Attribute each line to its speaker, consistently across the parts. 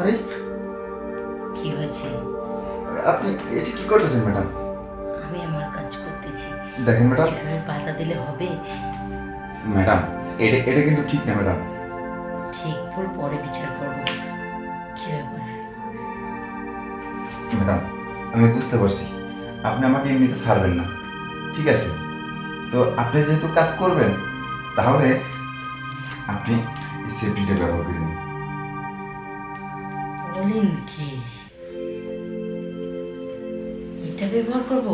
Speaker 1: আরে।
Speaker 2: কি হয়েছে?
Speaker 1: আপনি এটা কি করতেছেন ম্যাডাম?
Speaker 2: আমি আমার কাজ করতেছি।
Speaker 1: দেখেন ম্যাডাম।
Speaker 2: এভাবে বাধা দিলে হবে?
Speaker 1: ম্যাডাম এটা এটা কিন্তু ঠিক না ম্যাডাম।
Speaker 2: ঠিক ভুল পরে বিচার করব। কি ব্যাপার?
Speaker 1: ম্যাডাম আমি বুঝতে পারছি। আপনি আমাকে এমনিতে ছাড়বেন না। ঠিক আছে? তো আপনি যেহেতু কাজ করবেন তাহলে আপনি সেফটিটা ব্যবহার করে নিন।
Speaker 2: বলেন কি এটা ব্যবহার করব?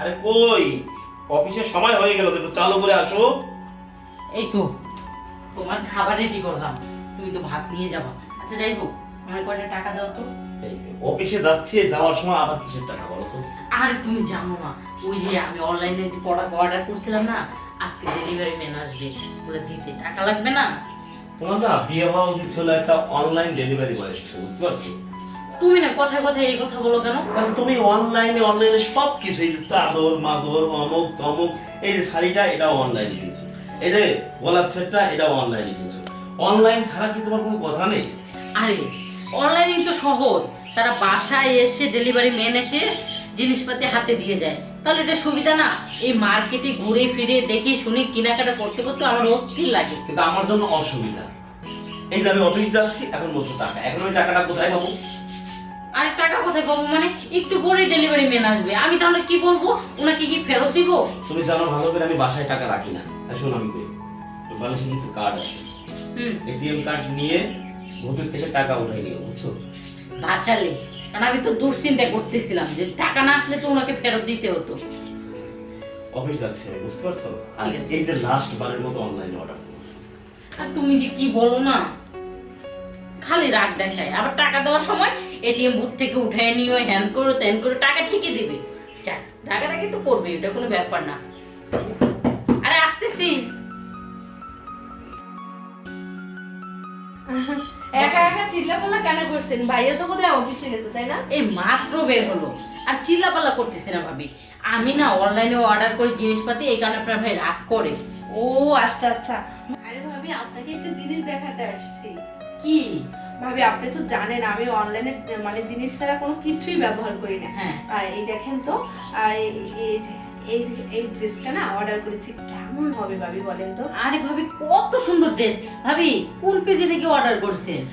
Speaker 3: আরে কই? অফিসের সময় হয়ে গেল একটু চালু করে আসো।
Speaker 2: এই তো তোমার খাবার রেডি করলাম। তুমি তো ভাত নিয়ে যাবা। আচ্ছা যাই হোক আমার কয়টা টাকা দাও তো?
Speaker 3: অফিসে যাচ্ছে যাওয়ার সময় আবার কিসের টাকা বলো তো?
Speaker 2: আরে তুমি জানো না ওই যে আমি অনলাইনে যে প্রোডাক্ট অর্ডার করছিলাম না আজকে ডেলিভারি ম্যান আসবে। বলে দিতে টাকা লাগবে না?
Speaker 3: তোমার না বিয়ে হওয়া উচিত ছিল একটা অনলাইন ডেলিভারি বয় বুঝতে পারছ?
Speaker 2: তুমি না কথায় কথায় এই কথা বলো কেন?
Speaker 3: কারণ তুমি অনলাইনে অনলাইনে সব কিছু এই চাদর মাদর অমুক তমুক এই যে শাড়িটা এটাও অনলাইনে কিনছো এই যে গলার সেটটা এটাও অনলাইনে কিনছো অনলাইন ছাড়া কি তোমার কোনো কথা নেই?
Speaker 2: আরে অনলাইনে তো সহজ। তারা বাসায় এসে ডেলিভারি ম্যান এসে জিনিসপাতি হাতে দিয়ে যায়। তাহলে এটা সুবিধা না? এই মার্কেটে ঘুরে ফিরে দেখে শুনে কেনাকাটা করতে করতে আমার অস্থির লাগে।
Speaker 3: কিন্তু আমার জন্য অসুবিধা। এই যে আমি অফিস যাচ্ছি এখন বলছো টাকা। এখন ওই টাকাটা কোথায় পাবো?
Speaker 2: আর টাকা কোথায় পাবো? মানে একটু পরে ডেলিভারি ম্যান আসবে। আমি তাহলে কি বলব? ওনাকে কি ফেরত দিব?
Speaker 3: তুমি জানো ভালো করে আমি বাসায় টাকা রাখি না। শোনো আমি কই। বাংলাদেশে কিছু কার্ড আছে। এটিএম কার্ড নিয়ে ভূতের থেকে টাকা উঠাই নিও বুঝছ?
Speaker 2: বাঁচালে। কারণ আমি তো দুশ্চিন্তা করতেছিলাম যে টাকা না আসলে তো ওনাকে ফেরত দিতে হতো।
Speaker 3: অফিস যাচ্ছে বুঝতে পারছ? আর এই যে লাস্ট বারের মতো অনলাইনে অর্ডার
Speaker 2: আর তুমি যে কি বলো না? খালি রাগ দেখায়। আবার টাকা দেওয়ার সময় এটিএম বুথ থেকে উঠায় নিও হ্যান করো ত্যান করো টাকা ঠিকই দেবে। যাক রাগারাগি তো করবে এটা কোনো ব্যাপার না। আরে আসতেছি।
Speaker 4: একা একা চিল্লাপাল্লা কেন করছেন? ভাইয়া তো বোধহয় অফিসে গেছে তাই না?
Speaker 2: এই মাত্র বের হলো। আর চিল্লাপাল্লা করতেছি না ভাবি। আমি না অনলাইনে অর্ডার করি জিনিসপাতি এই কারণে আপনার ভাই রাগ করে।
Speaker 4: ও আচ্ছা আচ্ছা। আরে ভাবি আপনাকে একটা জিনিস দেখাতে আসছি।
Speaker 2: কি?
Speaker 4: ভাবি আপনি তো জানেন আমি অনলাইনে মানে জিনিস ছাড়া কোনো কিছুই ব্যবহার করি না।
Speaker 2: হ্যাঁ।
Speaker 4: এই দেখেন তো এই- এই যে এই এই ড্রেসটা না অর্ডার করেছি কেমন হবে ভাবি বলেন তো?
Speaker 2: আরে ভাবি কত সুন্দর ড্রেস ভাবি কোন পেজে থেকে অর্ডার করছেন?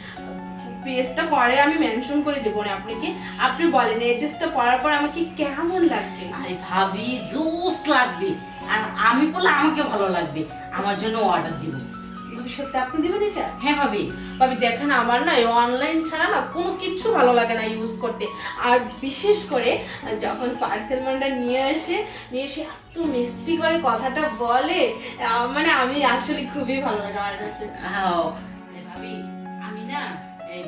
Speaker 4: পেজটা পরে আমি মেনশন করে দেবো না আপনাকে। আপনি বলেন এই ড্রেসটা পরার পর আমাকে কেমন লাগবে?
Speaker 2: আরে ভাবি জোস লাগবে। আর আমি বললে আমাকে ভালো লাগবে। আমার জন্য অর্ডার দিব।
Speaker 4: ভাবি সত্যি আপনি দিবেন এটা?
Speaker 2: হ্যাঁ ভাবি।
Speaker 4: ভাবি দেখেন আমার না অনলাইন ছাড়া না কোনো কিচ্ছু ভালো লাগে না ইউজ করতে। আর বিশেষ করে যখন পার্সেল ম্যানটা নিয়ে আসে নিয়ে এসে এত মিষ্টি করে কথাটা বলে মানে আমি আসলে খুবই ভালো লাগে আমার কাছে।
Speaker 2: হ্যাঁ। আরে ভাবি আমি না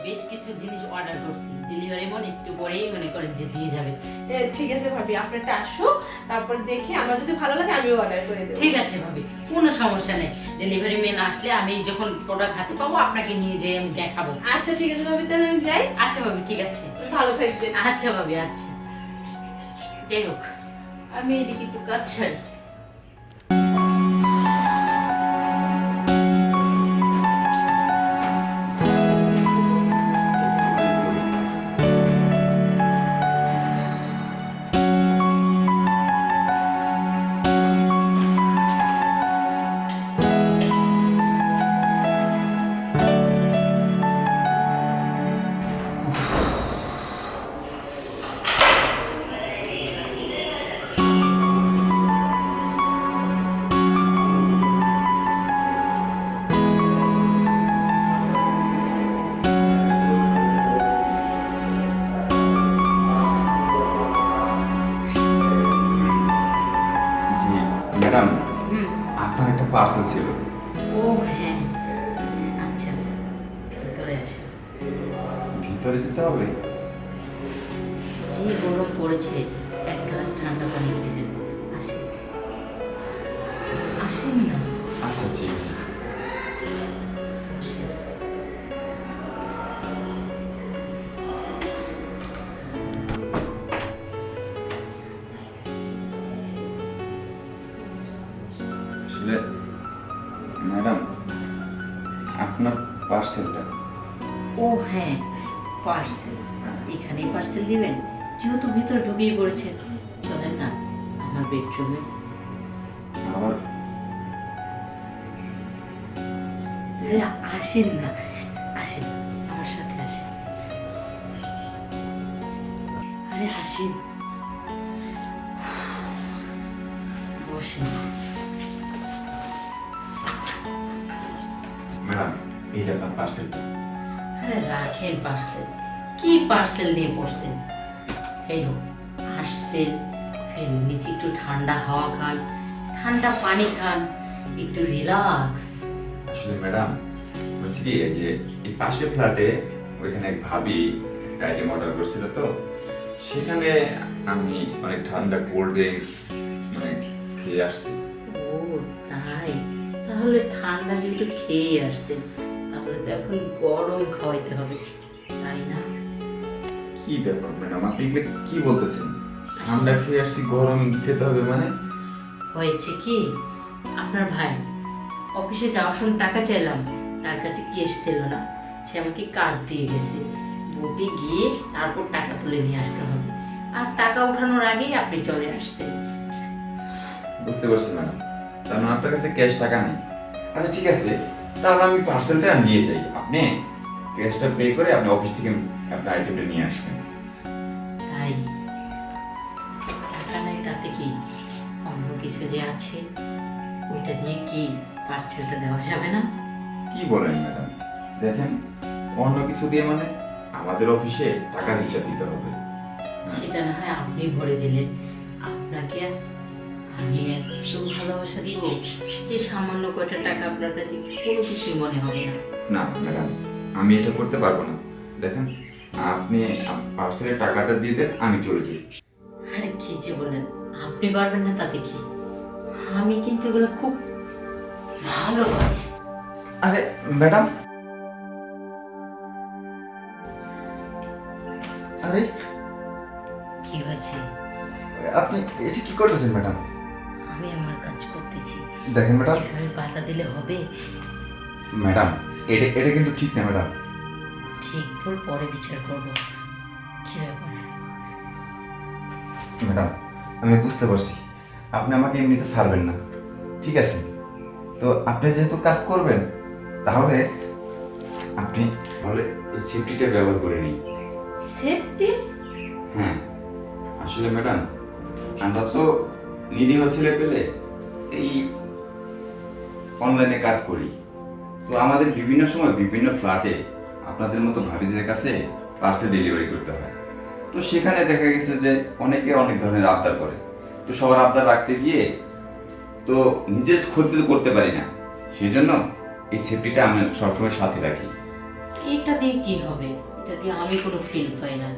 Speaker 2: বেশ কিছু জিনিস অর্ডার করছি। ডেলিভারি বোন একটু পরেই মনে করেন যে দিয়ে যাবে।
Speaker 4: ঠিক আছে ভাবি আপনারটা আসো। তারপর দেখে আমার যদি ভালো লাগে আমিও অর্ডার করে দেবো।
Speaker 2: ঠিক আছে ভাবি কোনো সমস্যা নেই। ডেলিভারি ম্যান আসলে আমি যখন প্রোডাক্ট হাতে পাবো আপনাকে নিয়ে যেয়ে আমি দেখাবো।
Speaker 4: আচ্ছা ঠিক আছে ভাবি তাহলে আমি যাই।
Speaker 2: আচ্ছা ভাবি ঠিক আছে।
Speaker 4: ভালো থাকবেন।
Speaker 2: আচ্ছা ভাবি আচ্ছা। যাই হোক আমি এদিকে একটু কাজ ছাড়ি। ভিতরে
Speaker 1: যেতে হবে?
Speaker 2: যে গরম পড়েছে। এক গ্লাস ঠান্ডা পানি খেয়ে যান। আসেন। আসেন না।
Speaker 1: আচ্ছা ঠিক আছে। ম্যাডাম আপনার পার্সেলটা
Speaker 2: ও হ্যাঁ পার্সেল এখানেই পার্সেল দিবেন যেহেতু ভিতরে ঢুকেই পড়েছেন চলেন না আমার বেডরুমে
Speaker 1: আমার
Speaker 2: আসেন না। আসেন আমার সাথে আসেন। আরে আসেন। বসেন।
Speaker 1: ম্যাডাম এই যে আপনার পার্সেলটা
Speaker 2: আরে রাখেন পার্সেল। কি পার্সেল নিয়ে পড়ছেন? যাই হোক আসছেন ফের নিচে একটু ঠান্ডা হাওয়া খান ঠান্ডা পানি খান একটু রিল্যাক্স।
Speaker 1: আসলে ম্যাডাম বলছি কি যে এই পাশের ফ্ল্যাটে ওইখানে এক ভাবি একটা আইটেম অর্ডার করছিল তো সেখানে আমি অনেক ঠান্ডা কোল্ড ড্রিঙ্কস মানে খেয়ে আসছি।
Speaker 2: ও তাই? তাহলে ঠান্ডা যেহেতু খেয়ে আসছেন তো এখন গরম খাওয়াইতে হবে তাই না?
Speaker 1: কি ব্যাপার ম্যাডাম আপনি এগুলো কি বলতেছেন? ঠান্ডা খেয়ে আসছি গরম খেতে হবে মানে?
Speaker 2: হয়েছে কি আপনার ভাই অফিসে যাওয়ার সময় টাকা চাইলাম তার কাছে কেস ছিল না সে আমাকে কার্ড দিয়ে গেছে। বোটে গিয়ে তারপর টাকা তুলে নিয়ে আসতে হবে। আর টাকা ওঠানোর আগেই আপনি চলে আসছেন।
Speaker 1: বুঝতে পারছি ম্যাডাম তার মানে আপনার কাছে ক্যাশ টাকা নেই। আচ্ছা ঠিক আছে তাহলে আমি পার্সেলটা নিয়ে যাই। আপনি ক্যাশটা পে করে আপনি অফিস থেকে আপনার আইটেমটা নিয়ে আসবেন।
Speaker 2: তাই? টাকা নাই তাতে কি অন্য কিছু যে আছে ওইটা দিয়ে কি পার্সেলটা দেওয়া যাবে না?
Speaker 1: কি বলেন ম্যাডাম? দেখেন অন্য কিছু দিয়ে মানে আমাদের অফিসে টাকার হিসাব দিতে হবে।
Speaker 2: সেটা না হয় আপনি ভরে দিলেন। আপনাকে আমি এত ভালোবাসা দিব যে সামান্য কয়টা টাকা আপনার কাছে কোনো কিছুই মনে হবে না।
Speaker 1: না ম্যাডাম আমি এটা করতে পারব না। দেখেন আপনি পার্সেলের টাকাটা দিয়ে দেন আমি চলে যাই।
Speaker 2: আরে কি যে বলেন আপনি পারবেন না তাতে কি? আমি কিন্তু এগুলো খুব ভালো
Speaker 1: আরে ম্যাডাম? আরে?
Speaker 2: কি হয়েছে?
Speaker 1: আপনি এটা কি করতেছেন ম্যাডাম?
Speaker 2: আমি আমার কাজ করতেছি।
Speaker 1: দেখেন ম্যাডাম।
Speaker 2: এভাবে বাধা দিলে হবে?
Speaker 1: ম্যাডাম এটা এটা কিন্তু ঠিক না ম্যাডাম।
Speaker 2: ঠিক ভুল পরে বিচার করব। কি ব্যাপার?
Speaker 1: ম্যাডাম আমি বুঝতে পারছি। আপনি আমাকে এমনিতে ছাড়বেন না। ঠিক আছে? তো আপনি যেহেতু কাজ করবেন তাহলে আপনি তাহলে এই সেফটিটা ব্যবহার করে নিই
Speaker 2: সেফটি
Speaker 1: হ্যাঁ। আসলে ম্যাডাম আমরা তো নিরীহ ছেলে পেলে এই অনলাইনে কাজ করি। তো আমাদের বিভিন্ন সময় বিভিন্ন ফ্ল্যাটে আপনাদের মতো ভাবিদের কাছে পার্সেল ডেলিভারি করতে হয়। তো সেখানে দেখা গেছে যে অনেকে অনেক ধরনের আবদার করে। তো সবার আবদার রাখতে গিয়ে তো নিজের ক্ষতি তো করতে পারি না। সেই জন্য এই সেফটিটা আমি সবসময় সাথে রাখি।
Speaker 2: এটা দিয়ে কি হবে? এটা দিয়ে আমি কোনো ফিল পাই না।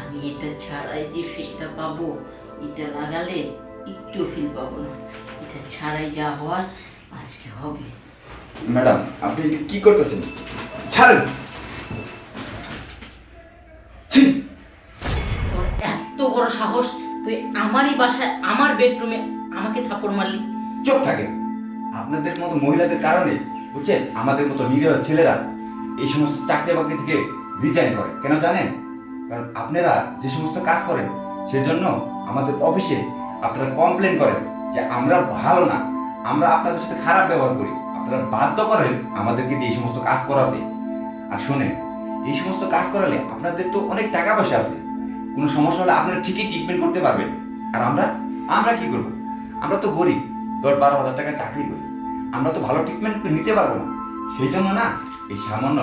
Speaker 2: আমি এটা ছাড়াই যে ফিলটা পাবো, এটা লাগালে একটু ফিল পাবো। না এটা ছাড়াই যা হওয়ার আজকে হবে।
Speaker 1: ম্যাডাম আপনি কি করতেছেন? ছাড়েন।
Speaker 2: এত বড় সাহস তুই আমারই বাসায় আমার বেডরুমে আমাকে থাপড় মারলি।
Speaker 1: চুপ থাকেন আপনাদের মতো মহিলাদের কারণে বুঝছেন? আমাদের মতো নিরীহ ছেলেরা এই সমস্ত চাকরি বাকরি থেকে রিজাইন করে। কেন জানেন? কারণ আপনারা যে সমস্ত কাজ করেন সেজন্য আমাদের অফিসে আপনারা কমপ্লেন করেন যে আমরা ভালো না, আমরা আপনাদের সাথে খারাপ ব্যবহার করি। আপনারা বাধ্য করেন আমাদেরকে দিয়ে এই সমস্ত কাজ করাতে। আর শোনেন, এই সমস্ত কাজ করালে আপনাদের তো অনেক টাকা পয়সা আছে। কোনো সমস্যা হলে আপনারা ঠিকই ট্রিটমেন্ট করতে পারবেন। আর আমরা আমরা কি করব? আমরা তো গরিব, দশ বারো হাজার টাকা চাকরি করি। আমরা তো ভালো ট্রিটমেন্ট নিতে পারব না। সেই জন্য না, এই সামান্য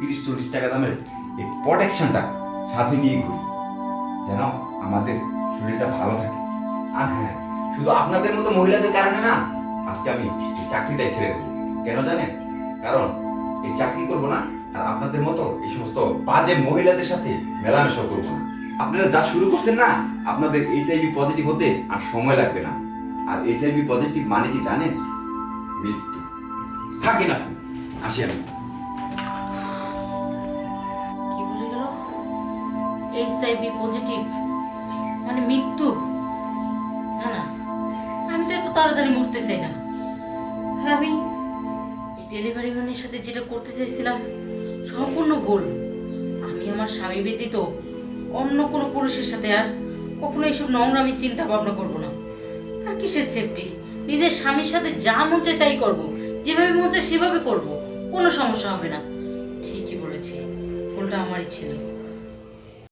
Speaker 1: তিরিশ, চল্লিশ টাকা দামের এই প্রোটেকশনটা সাথে নিয়ে ঘুরি। যেন আমাদের শরীরটা ভালো থাকে। আর হ্যাঁ শুধু আপনাদের মতো মহিলাদের কারণে না, আজকে আমি এই চাকরিটাই ছেড়ে দেবো। কেন জানেন? কারণ এই চাকরি করব না, আর আপনাদের মতো এই সমস্ত বাজে মহিলাদের সাথে মেলামেশা করব না। আপনারা যা শুরু করছেন না, আপনাদের এইচআইভি পজিটিভ হতে আর সময় লাগবে না। আর এইচআইভি পজিটিভ মানে কি জানেন? মৃত্যু। থাকে না আসি আমি।
Speaker 2: এইচআইভি পজিটিভ মানে মৃত্যু। না না আমি তো এত তাড়াতাড়ি মরতে চাই না। আর আমি এই ডেলিভারি ম্যানের সাথে যেটা করতে চাইছিলাম, সম্পূর্ণ ভুল। আমার স্বামী ব্যতীত অন্য কোনো পুরুষের সাথে আর কখনো এইসব নোংরা আমি চিন্তা ভাবনা করব না। আর কিসের সেফটি নিজের স্বামীর সাথে যা মন চায় তাই করব। যেভাবে মন চায় সেভাবে করব। কোনো সমস্যা হবে না। ঠিকই বলেছি। ভুলটা আমারই ছিল।